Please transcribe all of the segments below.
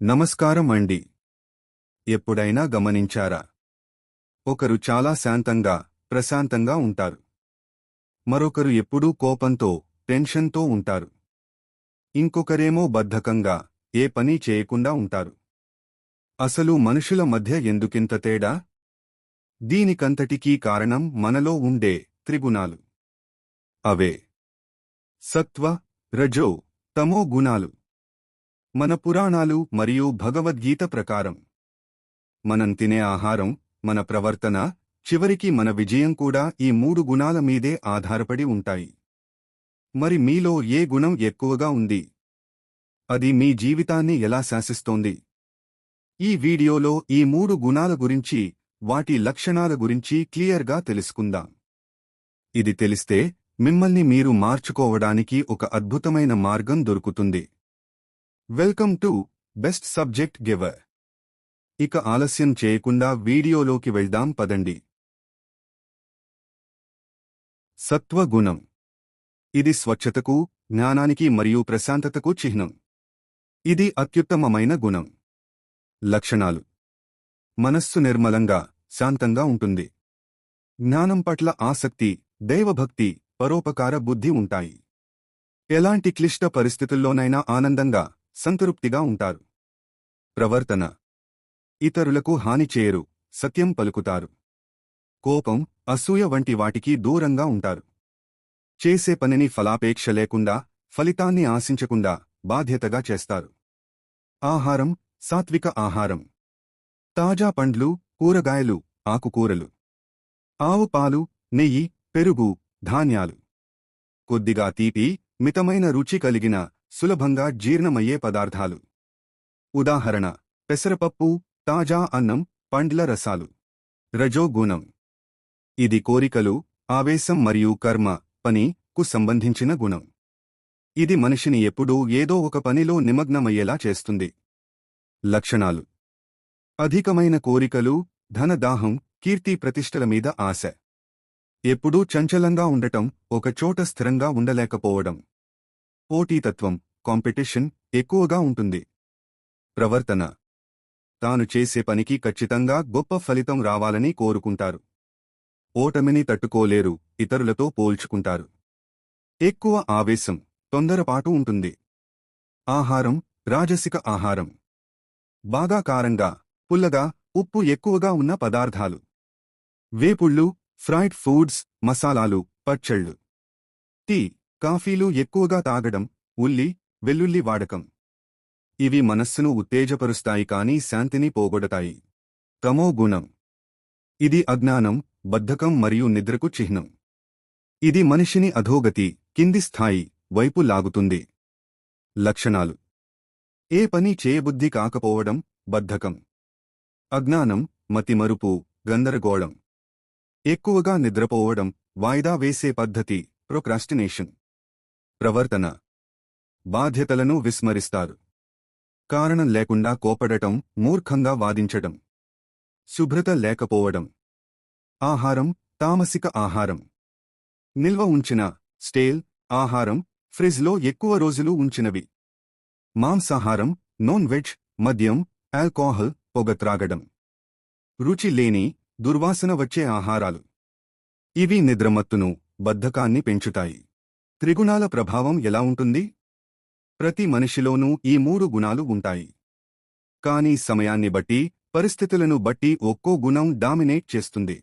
నమస్కారం అండి. ఎప్పుడైనా గమనించారా? ఒకరు చాలా శాంతంగా ప్రశాంతంగా ఉంటారు. మరొకరు ఎప్పుడూ కోపంతో టెన్షన్తో ఉంటారు. ఇంకొకరేమో బద్ధకంగా ఏ పని చేయకుండా ఉంటారు. అసలు మనుషుల మధ్య ఎందుకింత తేడా? దీనికంతటికీ కారణం మనలో ఉండే త్రిగుణాలు. అవే. సత్వ రజో తమో గుణాలు. మన పురాణాలు మరియు భగవద్గీత ప్రకారం. మనం తినే ఆహారం మన ప్రవర్తన చివరికి మన విజయం కూడా ఈ మూడు గుణాల మీదే ఆధారపడి ఉంటాయి. మరి మీలో ఏ గుణం ఎక్కువగా ఉంది? అది మీ జీవితాన్ని ఎలా శాసిస్తోంది? ఈ వీడియోలో ఈ మూడు గుణాల గురించి వాటి లక్షణాల గురించి క్లియర్గా తెలుసుకుందాం. ఇది తెలిస్తే మిమ్మల్ని మీరు మార్చుకోవడానికి ఒక అద్భుతమైన మార్గం దొరుకుతుంది. Welcome to best subject giver. ఇక ఆలస్యం చేయకుండా వీడియోలోకి వెళ్దాం పదండి. సత్వగుణం. ఇది స్వచ్ఛతకు జ్ఞానానికి మరియు ప్రశాంతతకు చిహ్నం. ఇది అత్యుత్తమమైన గుణం. లక్షణాలు. మనస్సు నిర్మలంగా శాంతంగా ఉంటుంది. జ్ఞానం పట్ల ఆసక్తి దైవభక్తి పరోపకార బుద్ధి ఉంటాయి. ఎలాంటి క్లిష్ట పరిస్థితుల్లోనైనా ఆనందంగా సంతృప్తిగా ఉంటారు. ప్రవర్తన. ఇతరులకు హాని చేయరు సత్యం పలుకుతారు. కోపం అసూయ వంటి వాటికి దూరంగా ఉంటారు. చేసే పనిని ఫలాపేక్ష లేకుండా ఫలితాన్ని ఆశించకుండా బాధ్యతగా చేస్తారు. ఆహారం సాత్విక ఆహారం. తాజా పండ్లు కూరగాయలు ఆకుకూరలు. ఆవు పాలు నెయ్యి పెరుగు ధాన్యాలు. కొద్దిగా తీపి మితమైన రుచి కలిగిన సులభంగా జీర్ణమయ్యే పదార్థాలు. ఉదాహరణ పెసరపప్పు తాజా అన్నం పండ్ల రసాలు. రజోగుణం. ఇది కోరికలు ఆవేశం మరియు కర్మ పని కు సంబంధించిన గుణం. ఇది మనిషిని ఎప్పుడూ ఏదో ఒక పనిలో నిమగ్నమయ్యేలా చేస్తుంది. లక్షణాలు. అధికమైన కోరికలు ధనదాహం కీర్తి ప్రతిష్టల మీద ఆశ. ఎప్పుడూ చంచలంగా ఉండటం ఒకచోట స్థిరంగా ఉండలేకపోవడం. పోటీతత్వం. కాంపిటీషన్ ఎక్కువగా ఉంటుంది. ప్రవర్తన. తాను చేసే పనికి ఖచ్చితంగా గొప్ప ఫలితం రావాలని కోరుకుంటారు. ఓటమిని తట్టుకోలేరు ఇతరులతో పోల్చుకుంటారు. ఎక్కువ ఆవేశం తొందరపాటు ఉంటుంది. ఆహారం రాజసిక ఆహారం. బాగా కారంగా పుల్లగా ఉప్పు ఎక్కువగా ఉన్న పదార్థాలు. వేపుళ్ళు ఫ్రైడ్ ఫుడ్స్ మసాలాలు పచ్చళ్ళు. టీ కాఫీలు ఎక్కువగా తాగడం ఉల్లి వెల్లుల్లి వాడకం. ఇవి మనస్సును ఉత్తేజపరుస్తాయి కాని శాంతిని పోగొడతాయి. తమో గుణం. ఇది అజ్ఞానం బద్ధకం మరియు నిద్రకు చిహ్నం. ఇది మనిషిని అధోగతి కింది స్థాయి వైపు లాగుతుంది. లక్షణాలు. ఏ పని చేయబుద్ధి కాకపోవడం బద్ధకం. అజ్ఞానం మతిమరుపు గందరగోళం. ఎక్కువగా నిద్రపోవడం వాయిదా వేసే పద్ధతి ప్రొక్రాస్టినేషన్. ప్రవర్తన. బాధ్యతలను విస్మరిస్తారు. కారణం లేకుండా కోపడటం మూర్ఖంగా వాదించడం శుభ్రత లేకపోవడం. ఆహారం తామసిక ఆహారం. నిల్వ ఉంచిన స్టేల్ ఆహారం ఫ్రిజ్లో ఎక్కువ రోజులు ఉంచినవి. మాంసాహారం నాన్ వెజ్ మద్యం ఆల్కోహల్ పొగ త్రాగడం. రుచి లేని దుర్వాసన వచ్చే ఆహారాలు. ఇవి నిద్రమత్తును బద్ధకాన్ని పెంచుతాయి. త్రిగుణాల ప్రభావం ఎలా ఉంటుంది? ప్రతి మనిషిలోనూ ఈ మూడు గుణాలు ఉంటాయి. కాని సమయాన్ని బట్టి పరిస్థితులను బట్టి ఒక్కో గుణం డామినేట్ చేస్తుంది.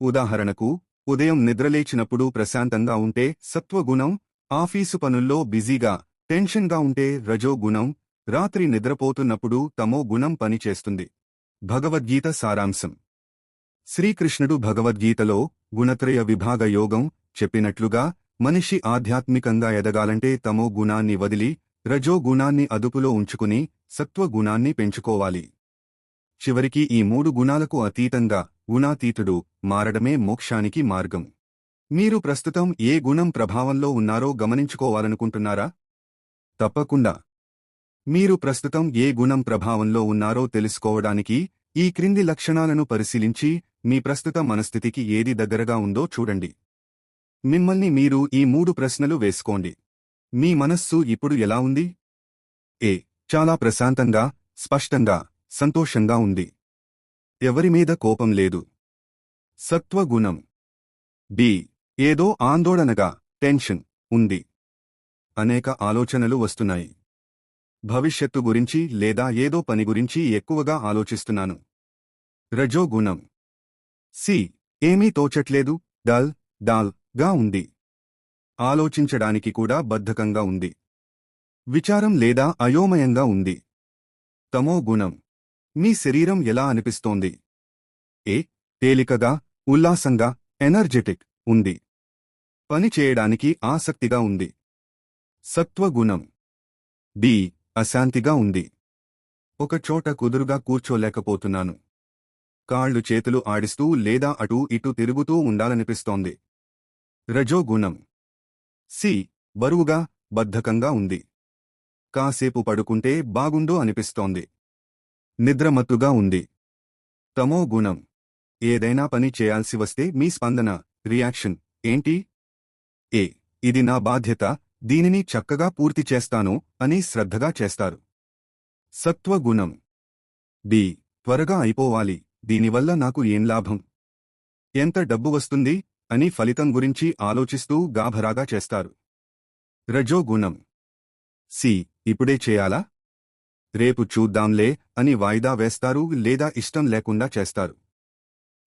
ఉదాహరణకు ఉదయం నిద్రలేచినప్పుడు ప్రశాంతంగా ఉంటే సత్వగుణం ఆఫీసు పనుల్లో బిజీగా టెన్షన్గా ఉంటే రజో గుణం రాత్రి నిద్రపోతున్నప్పుడు తమో గుణం పనిచేస్తుంది. భగవద్గీత సారాంశం. శ్రీకృష్ణుడు భగవద్గీతలో గుణత్రయ విభాగ యోగం చెప్పినట్లుగా మనిషి ఆధ్యాత్మికంగా ఎదగాలంటే తమో గుణాన్ని వదిలి రజో గుణాన్ని అదుపులో ఉంచుకుని సత్వ గుణాన్ని పెంచుకోవాలి. చివరికి ఈ మూడు గుణాలకు అతీతంగా గుణాతీతుడు మారడమే మోక్షానికి మార్గం. మీరు ప్రస్తుతం ఏ గుణం ప్రభావంలో ఉన్నారో గమనించుకోవాలనుకుంటున్నారా? తప్పకుండా. మీరు ప్రస్తుతం ఏ గుణం ప్రభావంలో ఉన్నారో తెలుసుకోవడానికి ఈ క్రింది లక్షణాలను పరిశీలించి మీ ప్రస్తుత మనస్థితికి ఏది దగ్గరగా ఉందో చూడండి. మిమ్మల్ని మీరు ఈ మూడు ప్రశ్నలు వేసుకోండి. మీ మనస్సు ఇప్పుడు ఎలా ఉంది? ఏ చాలా ప్రశాంతంగా స్పష్టంగా సంతోషంగా ఉంది. ఎవరి మీద కోపం లేదు. సత్వగుణం. బి ఏదో ఆందోళనగా టెన్షన్ ఉంది. అనేక ఆలోచనలు వస్తున్నాయి. భవిష్యత్తు గురించి లేదా ఏదో పని గురించి ఎక్కువగా ఆలోచిస్తున్నాను. రజోగుణం. సి ఏమీ తోచట్లేదు డల్ డాల్ గా ఉంది. ఆలోచించడానికి కూడా బద్ధకంగా ఉంది. విచారం లేదా అయోమయంగా ఉంది. తమో గుణం. మీ శరీరం ఎలా అనిపిస్తోంది? ఏ తేలికగా ఉల్లాసంగా ఎనర్జెటిక్ ఉంది. పని చేయడానికి ఆసక్తిగా ఉంది. సత్వగుణం బి అశాంతిగా ఉంది. ఒకచోట కుదురుగా కూర్చోలేకపోతున్నాను. కాళ్ళు చేతులు ఆడిస్తూ లేదా అటూ ఇటూ తిరుగుతూ ఉండాలనిపిస్తోంది. రజోగుణం. సి బరువుగా బద్ధకంగా ఉంది. కాసేపు పడుకుంటే బాగుండు అనిపిస్తోంది. నిద్రమత్తుగా ఉంది. తమో గుణం. ఏదైనా పని చేయాల్సి వస్తే మీ స్పందన రియాక్షన్ ఏంటి? ఏ ఇది నా బాధ్యత దీనిని చక్కగా పూర్తి చేస్తాను అని శ్రద్ధగా చేస్తారు. సత్వగుణం డి త్వరగా అయిపోవాలి దీనివల్ల నాకు ఏం లాభం? ఎంత డబ్బు వస్తుంది? అని ఫలితం గురించి ఆలోచిస్తూ గాభరాగా చేస్తారు. రజోగుణం సి. ఇప్పుడే చేయాలా? రేపు చూద్దాంలే అని వాయిదా వేస్తారు లేదా ఇష్టం లేకుండా చేస్తారు.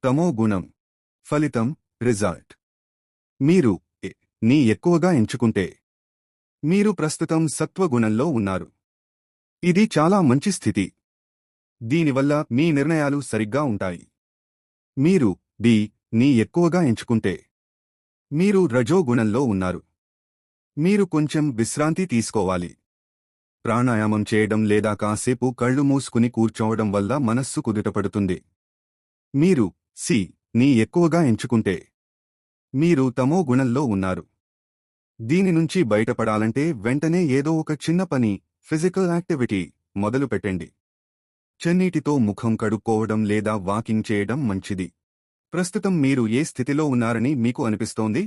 తమో గుణం. ఫలితం రిజల్ట్. మీరు ని ఎక్కువగా ఎంచుకుంటే. మీరు ప్రస్తుతం సత్వగుణంలో ఉన్నారు. ఇది చాలా మంచి స్థితి. దీనివల్ల మీ నిర్ణయాలు సరిగ్గా ఉంటాయి. మీరు డి ని ఎక్కువగా ఎంచుకుంటే మీరు రజోగుణంలో ఉన్నారు. మీరు కొంచెం విశ్రాంతి తీసుకోవాలి. ప్రాణాయామం చేయడం లేదా కాసేపు కళ్ళు మూసుకుని కూర్చోవడం వల్ల మనస్సు కుదుటపడుతుంది. మీరు సి ని ఎక్కువగా ఎంచుకుంటే మీరు తమో గుణంలో ఉన్నారు. దీని నుంచి బయటపడాలంటే వెంటనే ఏదో ఒక చిన్న పని ఫిజికల్ యాక్టివిటీ మొదలుపెట్టండి. చెన్నీటితో ముఖం కడుక్కోవడం లేదా వాకింగ్ చేయడం మంచిది. ప్రస్తుతం మీరు ఏ స్థితిలో ఉన్నారని మీకు అనిపిస్తోంది?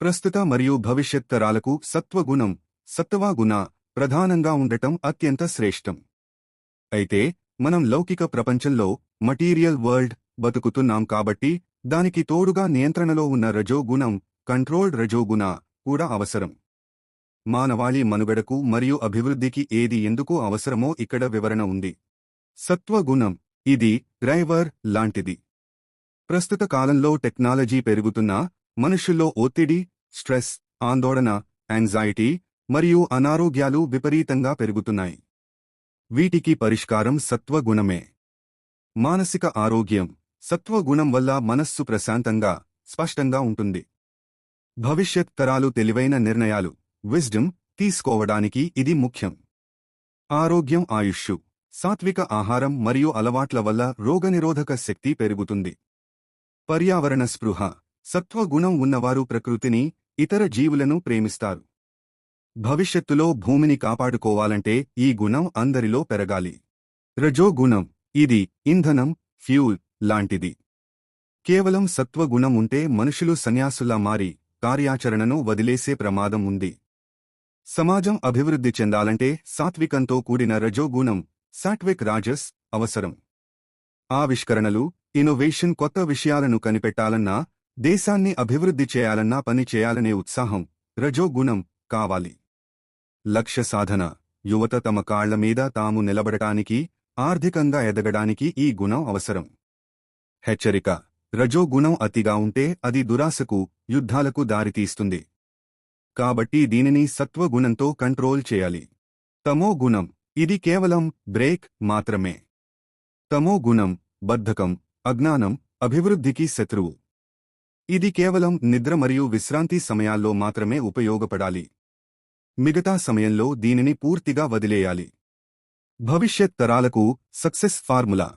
ప్రస్తుత మరియు భవిష్యత్ తరాలకు సత్వగుణం సత్వగుణ ప్రధానంగా ఉండటం అత్యంత శ్రేష్టం. అయితే మనం లౌకిక ప్రపంచంలో మటీరియల్ వరల్డ్ బతుకుతున్నాం కాబట్టి దానికి తోడుగా నియంత్రణలో ఉన్న రజోగుణం కంట్రోల్డ్ రజోగుణ కూడా అవసరం. మానవాళి మనుగడకు మరియు అభివృద్ధికి ఏది ఎందుకు అవసరమో ఇక్కడ వివరణ ఉంది. సత్వగుణం ఇది డ్రైవర్ లాంటిది. ప్రస్తుత కాలంలో టెక్నాలజీ పెరుగుతున్నా మనుషుల్లో ఒత్తిడి స్ట్రెస్ ఆందోళన యాంగ్జైటీ మరియు అనారోగ్యాలు విపరీతంగా పెరుగుతున్నాయి. వీటికి పరిష్కారం సత్వగుణమే. మానసిక ఆరోగ్యం సత్వగుణం వల్ల మనస్సు ప్రశాంతంగా స్పష్టంగా ఉంటుంది. భవిష్యత్ తరాలు తెలివైన నిర్ణయాలు విజ్డమ్ తీసుకోవడానికి ఇది ముఖ్యం. ఆరోగ్యం ఆయుష్షు సాత్విక ఆహారం మరియు అలవాట్ల వల్ల రోగనిరోధక శక్తి పెరుగుతుంది. పర్యావరణ స్పృహ. సత్వగుణం ఉన్నవారు ప్రకృతిని ఇతర జీవులను ప్రేమిస్తారు. భవిష్యత్తులో భూమిని కాపాడుకోవాలంటే ఈ గుణం అందరిలో పెరగాలి. రజోగుణం. ఇది ఇంధనం ఫ్యూల్ లాంటిది. కేవలం సత్వగుణం ఉంటే మనుషులు సన్యాసులా మారి కార్యాచరణను వదిలేసే ప్రమాదం ఉంది. సమాజం అభివృద్ధి చెందాలంటే సాత్వికంతో కూడిన రజోగుణం సాట్విక్ రాజస్ అవసరం. ఆవిష్కరణలు ఇన్నోవేషన్ కొత్త విషయాలను కనిపెట్టాలన్నా దేశాన్ని అభివృద్ధి చేయాలన్నా పని చేయాలనే ఉత్సాహం రజోగుణం కావాలి. లక్ష్య సాధన యువత తమ కాళ్ళ మీద తాము నిలబడటానికి ఆర్థికంగా ఎదగడానికి ఈ గుణం అవసరం. హెచ్చరిక రజోగుణం అతిగా ఉంటే అది దురాశకు యుద్ధాలకు దారితీస్తుంది. కాబట్టి దీనిని సత్వగుణంతో కంట్రోల్ చేయాలి. తమో గుణం ఇది కేవలం బ్రేక్ మాత్రమే. తమో గుణం బద్ధకం అజ్ఞానం అభివృద్ధికి శత్రువు. ఇది కేవలం నిద్ర మరియు విశ్రాంతి సమయాల్లో మాత్రమే ఉపయోగపడాలి. మిగతా సమయంలో దీనిని పూర్తిగా వదిలేయాలి. భవిష్యత్ తరాలకు సక్సెస్ ఫార్ములా.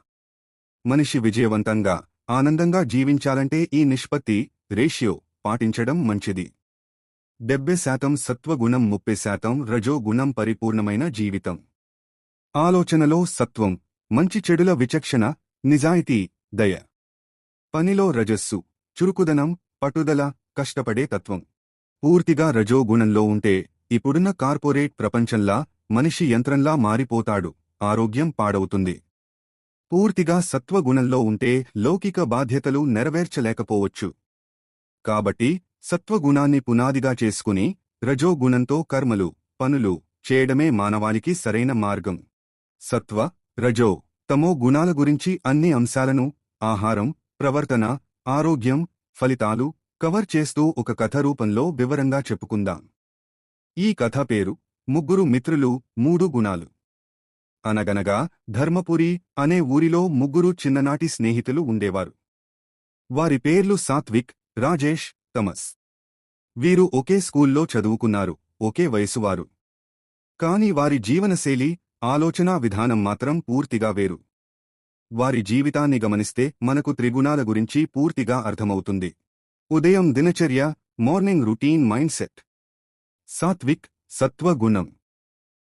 మనిషి విజయవంతంగా ఆనందంగా జీవించాలంటే ఈ నిష్పత్తి రేషియో పాటించడం మంచిది. డెబ్బై శాతం సత్వగుణం ముప్పై శాతం రజో గుణం పరిపూర్ణమైన జీవితం. ఆలోచనలో సత్వం మంచి చెడుల విచక్షణ నిజాయితీ దయ. పనిలో రజస్సు చురుకుదనం పట్టుదల కష్టపడే తత్వం. పూర్తిగా రజోగుణంలో ఉంటే ఇప్పుడున్న కార్పొరేట్ ప్రపంచంలా మనిషి యంత్రంలా మారిపోతాడు ఆరోగ్యం పాడవుతుంది. పూర్తిగా సత్వగుణంలో ఉంటే లౌకిక బాధ్యతలు నెరవేర్చలేకపోవచ్చు. కాబట్టి సత్వగుణాన్ని పునాదిగా చేసుకుని రజోగుణంతో కర్మలు పనులు చేయడమే మానవానికి సరైన మార్గం. సత్వ రజో తమో గుణాల గురించి అన్ని అంశాలను ఆహారం ప్రవర్తన ఆరోగ్యం ఫలితాలు కవర్ చేస్తూ ఒక కథ రూపంలో వివరంగా చెప్పుకుందాం. ఈ కథ పేరు ముగ్గురు మిత్రులు మూడు గుణాలు. అనగనగా ధర్మపురి అనే ఊరిలో ముగ్గురు చిన్ననాటి స్నేహితులు ఉండేవారు. వారి పేర్లు సాత్విక్ రాజేష్ తమస్. వీరు ఒకే స్కూల్లో చదువుకున్నారు ఒకే వయసువారు. కాని వారి జీవనశైలి ఆలోచనా విధానం మాత్రం పూర్తిగా వేరు. వారి జీవితాన్ని గమనిస్తే మనకు త్రిగుణాల గురించి పూర్తిగా అర్థమవుతుంది. ఉదయం దినచర్య మార్నింగ్ రొటీన్ మైండ్ సెట్ సాత్విక్ సత్వగుణం.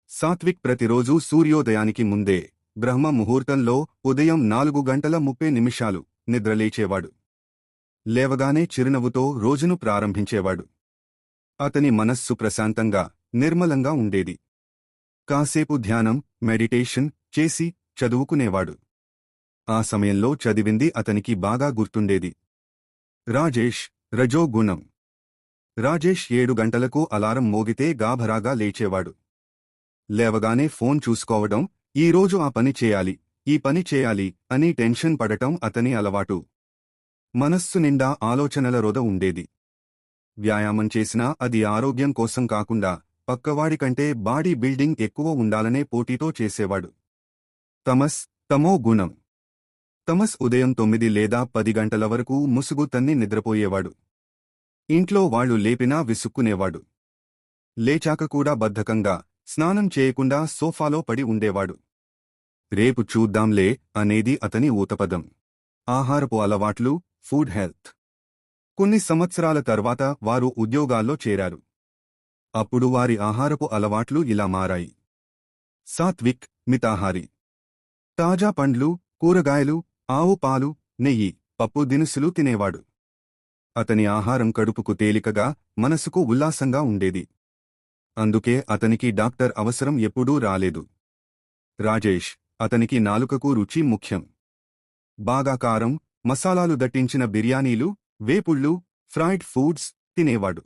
సాత్విక్ ప్రతిరోజూ సూర్యోదయానికి ముందే బ్రహ్మ ముహూర్తంలో ఉదయం నాలుగు గంటల ముప్పై నిమిషాలు నిద్రలేచేవాడు. లేవగానే చిరునవ్వుతో రోజును ప్రారంభించేవాడు. అతని మనస్సు ప్రశాంతంగా నిర్మలంగా ఉండేది. కాసేపు ధ్యానం మెడిటేషన్ చేసి చదువుకునేవాడు. ఆ సమయంలో చదివింది అతనికి బాగా గుర్తుండేది. రాజేష్ రజోగుణం. రాజేష్ ఏడు గంటలకు అలారం మోగితే గాభరాగా లేచేవాడు. లేవగానే ఫోన్ చూసుకోవడం ఈరోజు ఆ పని చేయాలి ఈ పని చేయాలి అని టెన్షన్ పడటం అతని అలవాటు. మనస్సు నిండా ఆలోచనల రొద ఉండేది. వ్యాయామం చేసినా అది ఆరోగ్యం కోసం కాకుండా పక్కవాడి కంటే బాడీ బిల్డింగ్ ఎక్కువ ఉండాలనే పోటీతో చేసేవాడు. తమస్ తమో గుణం. తమస్ ఉదయం తొమ్మిది లేదా పది గంటల వరకు ముసుగు తన్ని నిద్రపోయేవాడు. ఇంట్లో వాళ్ళు లేపినా విసుక్కునేవాడు. లేచాక కూడా బద్ధకంగా స్నానం చేయకుండా సోఫాలో పడి ఉండేవాడు. రేపు చూద్దాంలే అనేది అతని ఊతపదం. ఆహారపు అలవాట్లు ఫుడ్ హెల్త్. కొన్ని సంవత్సరాల తర్వాత వారు ఉద్యోగాల్లో చేరారు. అప్పుడు వారి ఆహారపు అలవాట్లు ఇలా మారాయి. సాత్విక్ మితాహారి. తాజా పండ్లు కూరగాయలు ఆవు పాలు నెయ్యి పప్పు దినుసులు తినేవాడు. అతని ఆహారం కడుపుకు తేలికగా మనసుకు ఉల్లాసంగా ఉండేది. అందుకే అతనికి డాక్టర్ అవసరం ఎప్పుడూ రాలేదు. రాజేష్ అతనికి నాలుకకు రుచి ముఖ్యం. బాగా కారం మసాలాలు దట్టించిన బిర్యానీలు వేపుళ్ళు ఫ్రైడ్ ఫుడ్స్ తినేవాడు.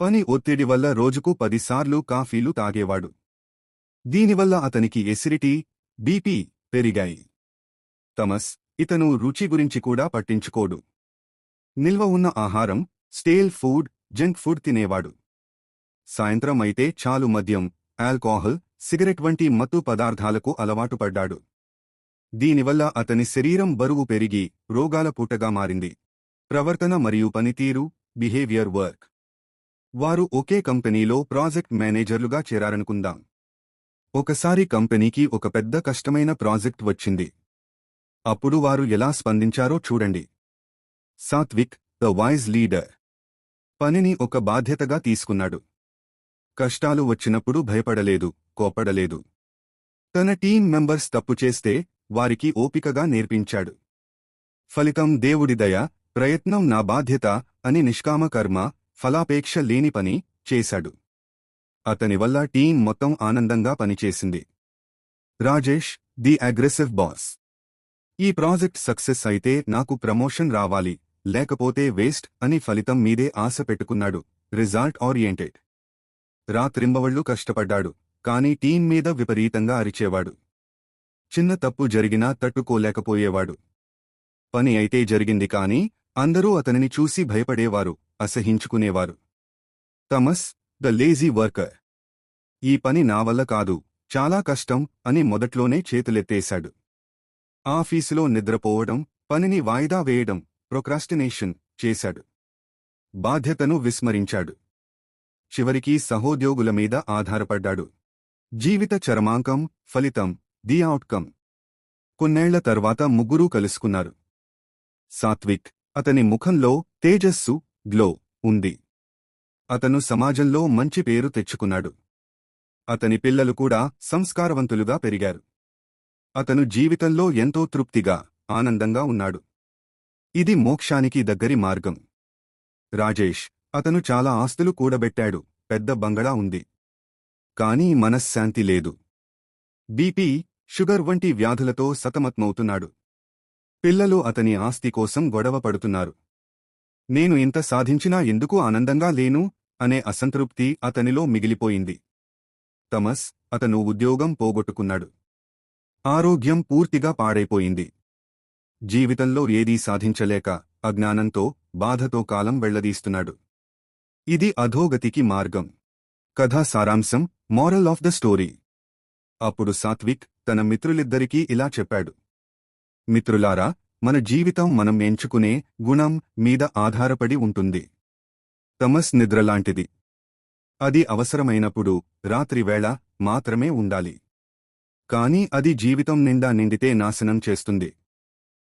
పని ఒత్తిడి వల్ల రోజుకు పదిసార్లు కాఫీలు తాగేవాడు. దీనివల్ల అతనికి ఎసిడిటీ బీపీ పెరిగాయి. తమస్ ఇతను రుచి గురించి కూడా పట్టించుకోడు. నిల్వ ఉన్న ఆహారం స్టేల్ ఫుడ్ జంక్ ఫుడ్ తినేవాడు. సాయంత్రం అయితే చాలు మద్యం ఆల్కోహల్ సిగరెట్ వంటి మత్తు పదార్థాలకు అలవాటు పడ్డాడు. దీనివల్ల అతని శరీరం బరువు పెరిగి రోగాల పూటగా మారింది. ప్రవర్తన మరియు పనితీరు బిహేవియర్ వర్క్. వారు ఒకే కంపెనీలో ప్రాజెక్ట్ మేనేజర్లుగా చేరారనుకుందాం. ఒకసారి కంపెనీకి ఒక పెద్ద కష్టమైన ప్రాజెక్ట్ వచ్చింది. అప్పుడు వారు ఎలా స్పందించారో చూడండి. సాత్విక్ ద వాయిస్ లీడర్ పనిని ఒక బాధ్యతగా తీసుకున్నాడు. కష్టాలు వచ్చినప్పుడు భయపడలేదు కోపడలేదు తన టీం మెంబర్స్ తప్పు చేస్తే వారికి ఓపికగా నేర్పించాడు. ఫలితం దేవుడి దయ ప్రయత్నం నా బాధ్యత అని నిష్కామ కర్మ ఫలాపేక్ష లేని పని చేశాడు. అతని వల్ల టీం మొత్తం ఆనందంగా పనిచేసింది. Rajesh the aggressive boss. ఈ ప్రాజెక్ట్ సక్సెస్ అయితే నాకు ప్రమోషన్ రావాలి లేకపోతే వేస్ట్ అని ఫలితం మీదే ఆశ పెట్టుకున్నాడు రిజల్ట్ ఓరియంటెడ్. రాత్రింబవళ్ళు కష్టపడ్డాడు కాని టీం మీద విపరీతంగా అరిచేవాడు. చిన్న తప్పు జరిగినా తట్టుకోలేకపోయేవాడు. పని అయితే జరిగింది కాని అందరూ అతనిని చూసి భయపడేవారు అసహించుకునేవారు. Tamas the lazy worker. ఈ పని నా వల్ల కాదు చాలా కష్టం అని మొదట్లోనే చేతులెత్తేశాడు. ఆఫీసులో నిద్రపోవడం పనిని వాయిదా వేయడం ప్రొక్రాస్టినేషన్ చేశాడు. బాధ్యతను విస్మరించాడు. చివరికి సహోద్యోగుల మీద ఆధారపడ్డాడు. జీవిత చరమాంకం ఫలితం ది అవుట్కమ్ కొన్నేళ్ళ తర్వాత ముగ్గురూ కలుసుకున్నారు. సాత్విక్ అతని ముఖంలో తేజస్సు గ్లో ఉంది. అతను సమాజంలో మంచి పేరు తెచ్చుకున్నాడు. అతని పిల్లలు కూడా సంస్కారవంతులుగా పెరిగారు. అతను జీవితంలో ఎంతో తృప్తిగా ఆనందంగా ఉన్నాడు. ఇది మోక్షానికి దగ్గరి మార్గం. రాజేష్ అతను చాలా ఆస్తులు కూడబెట్టాడు పెద్ద బంగళా ఉంది. కానీ మనశ్శాంతి లేదు. బీపీ షుగర్ వంటి వ్యాధులతో సతమతమవుతున్నాడు. పిల్లలు అతని ఆస్తి కోసం గొడవ పడుతున్నారు. నేను ఇంత సాధించినా ఎందుకు ఆనందంగా లేను? అనే అసంతృప్తి అతనిలో మిగిలిపోయింది. తమస్ అతను ఉద్యోగం పోగొట్టుకున్నాడు. ఆరోగ్యం పూర్తిగా పాడైపోయింది. జీవితంలో ఏదీ సాధించలేక అజ్ఞానంతో బాధతో కాలం వెళ్ళదీస్తున్నాడు. ఇది అధోగతికి మార్గం. కథా సారాంశం మోరల్ ఆఫ్ ద స్టోరీ. అప్పుడు సాత్విక్ తన మిత్రులిద్దరికీ ఇలా చెప్పాడు. మిత్రులారా మన జీవితం మనం ఎంచుకునే గుణం మీద ఆధారపడి ఉంటుంది. తమస్ నిద్రలాంటిది అది అవసరమైనప్పుడు రాత్రివేళ మాత్రమే ఉండాలి. కాని అది జీవితం నిండా నిండితే నాశనం చేస్తుంది.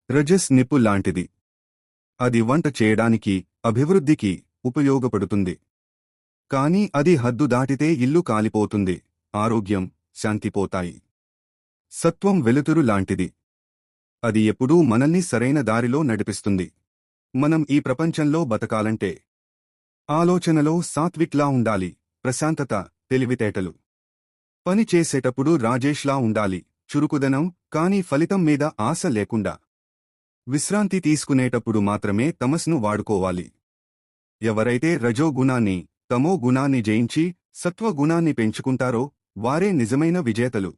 రజస్ నిప్పు లాంటిది. అది వంట చేయడానికి అభివృద్ధికి ఉపయోగపడుతుంది. కాని అది హద్దు దాటితే ఇల్లు కాలిపోతుంది ఆరోగ్యం శాంతిపోతాయి. సత్వం వెలుతురు లాంటిది. అది ఎప్పుడూ మనల్ని సరైన దారిలో నడిపిస్తుంది. మనం ఈ ప్రపంచంలో బతకాలంటే ఆలోచనలో సాత్విక్లా ఉండాలి ప్రశాంతత తెలివితేటలు. పని చేసేటప్పుడు రాజేష్లా ఉండాలి చురుకుదనం కాని ఫలితం మీద ఆశ లేకుండా. విశ్రాంతి తీసుకునేటప్పుడు మాత్రమే తమస్ను వాడుకోవాలి. ఎవరైతే రజో గుణాన్ని తమో గుణాన్ని జయించి సత్వ గుణాన్ని పెంచుకుంటారో వారే నిజమైన విజేతలు.